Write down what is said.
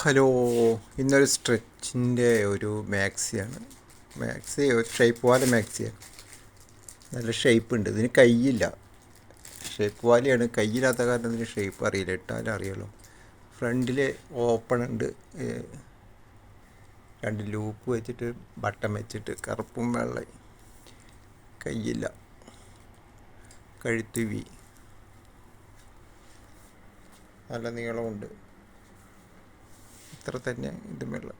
Hello ഇന്നൊരു സ്ട്രെച്ചിന്റെ ഒരു മാക്സിയാണ്. Maxi shape വാല മാക്സിയാണ്. നല്ല ഷേപ്പ് ഉണ്ട്. ഇതിന് കൈയില്ല. ഷേപ്പ് വാലിയാണ്. കയ്യില്ലാത്ത കാരണം ഇതിന് ഷേപ്പ് അറിയില്ല. ഇട്ടാലും അറിയുള്ളൂ. ഫ്രണ്ടിൽ ഓപ്പൺ ഉണ്ട്. രണ്ട് ലൂപ്പ് വെച്ചിട്ട് ബട്ടൺ വെച്ചിട്ട് കറുപ്പും വെള്ള കയ്യില്ല കഴുത്ത് വി. നല്ല നീളമുണ്ട്. ഇത്ര തന്നെ ഇതുമുള്ള